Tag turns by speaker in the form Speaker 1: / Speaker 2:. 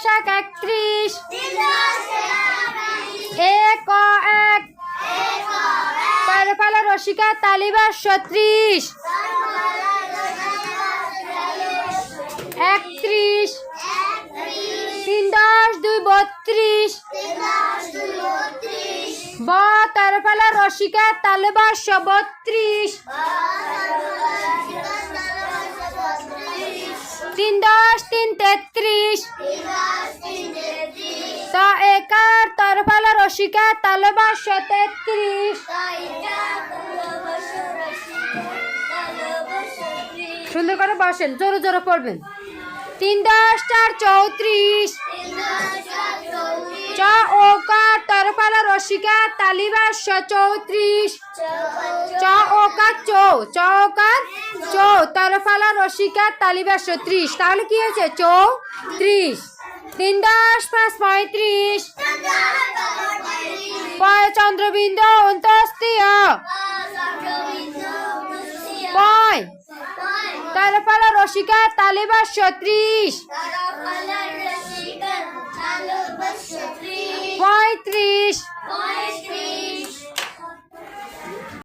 Speaker 1: দশ এক একত্রিশ এক। এক তেরো পালা রসিকা তালিবাস ছত্রিশ। একত্রিশ। তিন দশ দুই বত্রিশ। ব তেরো পালা রসিকা তালেবাস বত্রিশ তিন দশ তিন তেত্রিশ। ত একার তেরো পালা রসিকা তালেবাস তেত্রিশ। সুন্দর করে বসেন জোরে জোরে পড়বেন। তিন দশ চার চৌত্রিশ। চ ওকার তেরো পালা রসিকা তালিবাস চৌত্রিশ। চ ওকার চৌ চ ওকার চৌ, তরফালা রসিকা তালিবাস ত্রিশ তাহলে কি হয়েছে? চৌ, ত্রিশ। তিন দশ পাঁচ, পঁয়ত্রিশ। পয়, চন্দ্রবিন্দু অন্তস্তীয় পয়, তরফালা রসিকা তালিবাস ত্রিশ পঁয়ত্রিশ।